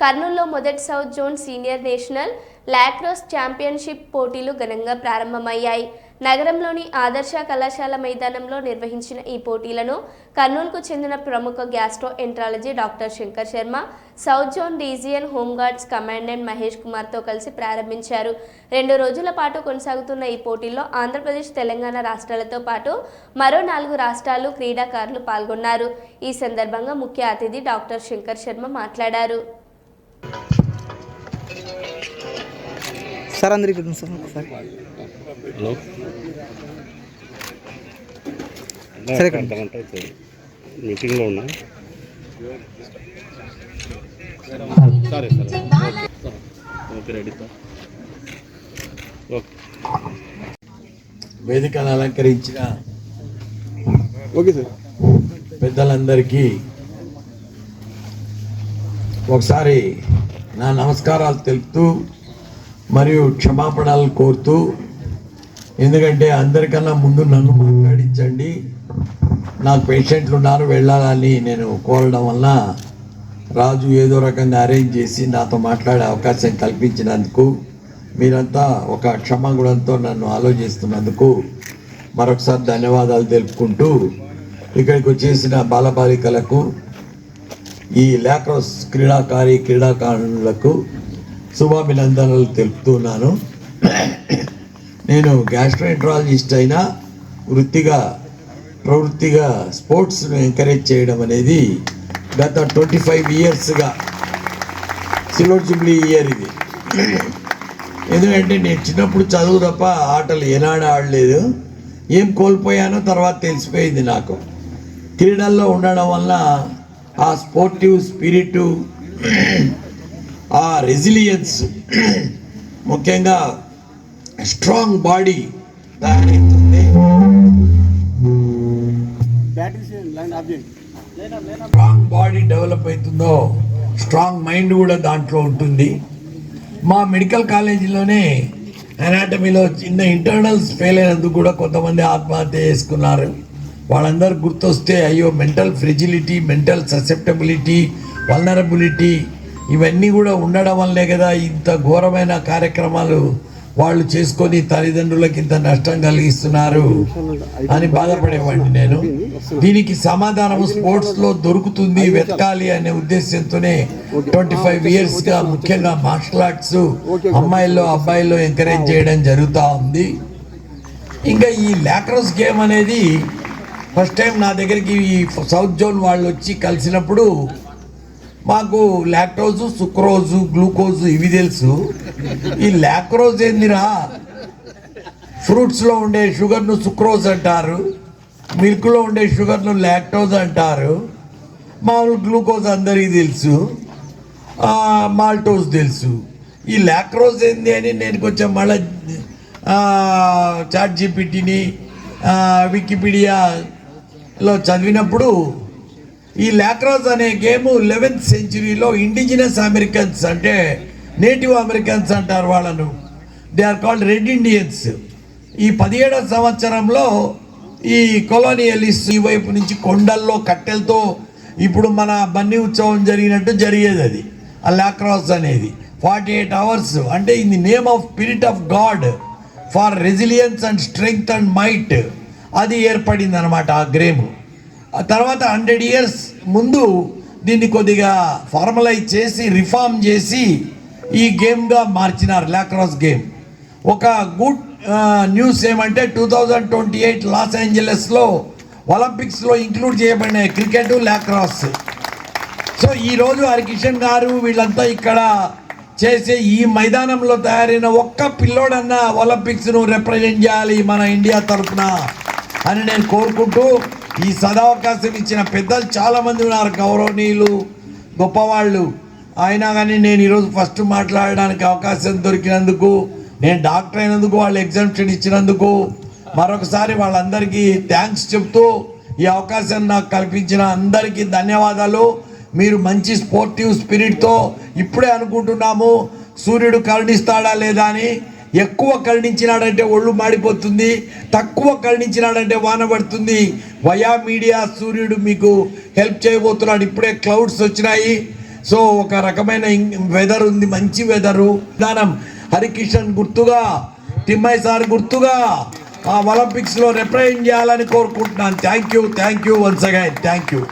కర్నూలులో మొదటి south zone senior national lacrosse championship పోటీలు ఘనంగా ప్రారంభమయ్యాయి. నగరంలోని ఆదర్శ కళాశాల మైదానంలో నిర్వహించిన ఈ పోటీలను కర్నూలుకు చెందిన ప్రముఖ gastroenterology doctor Shankar Sharma south zone region home guards commandant Mahesh కుమార్తో కలిసి ప్రారంభించారు. రెండు రోజుల పాటు కొనసాగుతున్న ఈ పోటీల్లో ఆంధ్రప్రదేశ్ తెలంగాణ రాష్ట్రాలతో పాటు మరో నాలుగు రాష్ట్రాలు క్రీడాకారులు పాల్గొన్నారు. ఈ సందర్భంగా ముఖ్య అతిథి డాక్టర్ శంకర్ శర్మ మాట్లాడారు. సార్ అందరికి సార్ ఒకసారి. హలో. సరే మీటింగ్లో ఉన్నా? సరే సరే. Okay ready sir. ఓకే. వేదికను అలంకరించిన ఓకే సార్. పెద్దలందరికీ ఒకసారి నా నమస్కారాలు తెలుపుతూ మరియు క్షమాపణలు కోరుతూ ఎందుకంటే అందరికన్నా ముందు నన్ను మాట్లాడించండి. నాకు పేషెంట్లు ఉన్నారు వెళ్ళాలని నేను కోరడం వల్ల రాజు ఏదో రకంగా అరేంజ్ చేసి నాతో మాట్లాడే అవకాశం కల్పించినందుకు మీరంతా ఒక క్షమాగుణంతో నన్ను ఆలోచిస్తున్నందుకు మరొకసారి ధన్యవాదాలు తెలుపుకుంటూ ఇక్కడికి వచ్చేసిన బాలబాలికలకు ఈ లాక్రోస్ క్రీడాకారి క్రీడాకారులకు శుభాభినందనలు తెలుపుతున్నాను. నేను గ్యాస్ట్రోఎంట్రాలజిస్ట్ అయినా వృత్తిగా ప్రవృత్తిగా స్పోర్ట్స్ను ఎంకరేజ్ చేయడం అనేది గత ట్వంటీ ఫైవ్ ఇయర్స్గా సిల్వర్ జూబ్లీ ఇయర్ ఇది. ఎందుకంటే నేను చిన్నప్పుడు చదువు తప్ప ఆటలు ఏనాడు ఆడలేదు. ఏం కోల్పోయానో తర్వాత తెలిసిపోయింది నాకు. క్రీడల్లో ఉండడం వల్ల ఆ స్పోర్టివ్ స్పిరిట్ ఆ రెసిలియన్స్ ముఖ్యంగా స్ట్రాంగ్ బాడీ తయారవుతుంది స్ట్రాంగ్ బాడీ డెవలప్ అవుతుందో స్ట్రాంగ్ మైండ్ కూడా దాంట్లో ఉంటుంది. మా మెడికల్ కాలేజీలోనే అనాటమీలో చిన్న ఇంటర్నల్స్ ఫెయిల్ అయినందుకు కూడా కొంతమంది ఆత్మహత్య చేసుకున్నారు. వాళ్ళందరూ గుర్తొస్తే అయ్యో mental fragility mental susceptibility vulnerability ఇవన్నీ కూడా ఉండడం వల్లే కదా ఇంత ఘోరమైన కార్యక్రమాలు వాళ్ళు చేసుకొని తల్లిదండ్రులకు ఇంత నష్టం కలిగిస్తున్నారు అని బాధపడేవాడిని నేను. దీనికి సమాధానం స్పోర్ట్స్లో దొరుకుతుంది వెతకాలి అనే ఉద్దేశంతోనే ట్వంటీ ఫైవ్ ఇయర్స్గా ముఖ్యంగా మార్షల్ ఆర్ట్స్ అమ్మాయిల్లో అబ్బాయిల్లో ఎంకరేజ్ చేయడం జరుగుతూ ఉంది. ఇంకా ఈ లాక్రోస్ గేమ్ అనేది ఫస్ట్ టైం నా దగ్గరికి ఈ సౌత్ జోన్ వాళ్ళు వచ్చి కలిసినప్పుడు మాకు లాక్టోజు సుక్రోజు గ్లూకోజు ఇవి తెలుసు. ఈ లాక్రోజ్ ఏందిరా? ఫ్రూట్స్లో ఉండే షుగర్ను సుక్రోజ్ అంటారు. మిల్క్లో ఉండే షుగర్ను లాక్టోజ్ అంటారు. మామూలు గ్లూకోజ్ అందరికీ తెలుసు. మాల్టోజ్ మాల్టోస్ తెలుసు. ఈ లాక్రోజ్ ఏంది అని నేను కొంచెం మళ్ళీ చాట్ జీపీటీని లో చదివినప్పుడు ఈ లాక్రాస్ అనే గేమ్ లెవెన్త్ సెంచురీలో ఇండిజినస్ అమెరికన్స్ అంటే నేటివ్ అమెరికన్స్ అంటారు వాళ్ళను. They are called red Indians ఈ పదిహేడవ సంవత్సరంలో ఈ కొలోనియలిస్ట్ ఈ వైపు నుంచి కొండల్లో కట్టెలతో ఇప్పుడు మన బన్నీ ఉత్సవం జరిగినట్టు జరిగేది అది. ఆ లాక్రాస్ అనేది ఫార్టీ ఎయిట్ అవర్స్ అంటే in the name of spirit of god for resilience and strength and might అది ఏర్పడింది అనమాట ఆ గ్రేము ఆ తర్వాత హండ్రెడ్ ఇయర్స్ ముందు దీన్ని కొద్దిగా ఫార్మలైజ్ చేసి రిఫార్మ్ చేసి ఈ గేమ్గా మార్చినారు లాక్రాస్ గేమ్. ఒక గుడ్ న్యూస్ ఏమంటే two thousand twenty eight Los ఏంజలస్లో ఒలింపిక్స్లో ఇంక్లూడ్ చేయబడిన క్రికెట్ లాక్రాస్. సో ఈరోజు హరికిషన్ గారు వీళ్ళంతా ఇక్కడ చేసే ఈ మైదానంలో తయారైన ఒక్క పిల్లోడన్నా ఒలింపిక్స్ను రిప్రజెంట్ చేయాలి మన ఇండియా తరఫున. అని నేను కోరుకుంటూ ఈ సదావకాశం ఇచ్చిన పెద్దలు చాలామంది ఉన్నారు గౌరవనీయులు గొప్పవాళ్ళు. అయినా కానీ నేను ఈరోజు ఫస్ట్ మాట్లాడడానికి అవకాశం దొరికినందుకు నేను డాక్టర్ అయినందుకు వాళ్ళు ఎగ్జామ్షన్ ఇచ్చినందుకు మరొకసారి వాళ్ళందరికీ థ్యాంక్స్ చెప్తూ ఈ అవకాశం నాకు కల్పించిన అందరికీ ధన్యవాదాలు. మీరు మంచి స్పోర్టివ్ స్పిరిట్తో ఇప్పుడే అనుకుంటున్నాము సూర్యుడు కరుణిస్తాడా లేదా అని. ఎక్కువ కరుణించినాడంటే ఒళ్ళు మాడిపోతుంది తక్కువ కరుణించినాడంటే వాన పడుతుంది. వయా మీడియా సూర్యుడు మీకు హెల్ప్ చేయబోతున్నాడు. ఇప్పుడే క్లౌడ్స్ వచ్చినాయి. సో ఒక రకమైన వెదర్ ఉంది మంచి వెదరు. విధానం హరికిషన్ గుర్తుగా తిమ్మయ్య సార్ గుర్తుగా ఆ ఒలింపిక్స్లో రిప్రజెంట్ చేయాలని కోరుకుంటున్నాను. Thank you thank you once again. Thank you.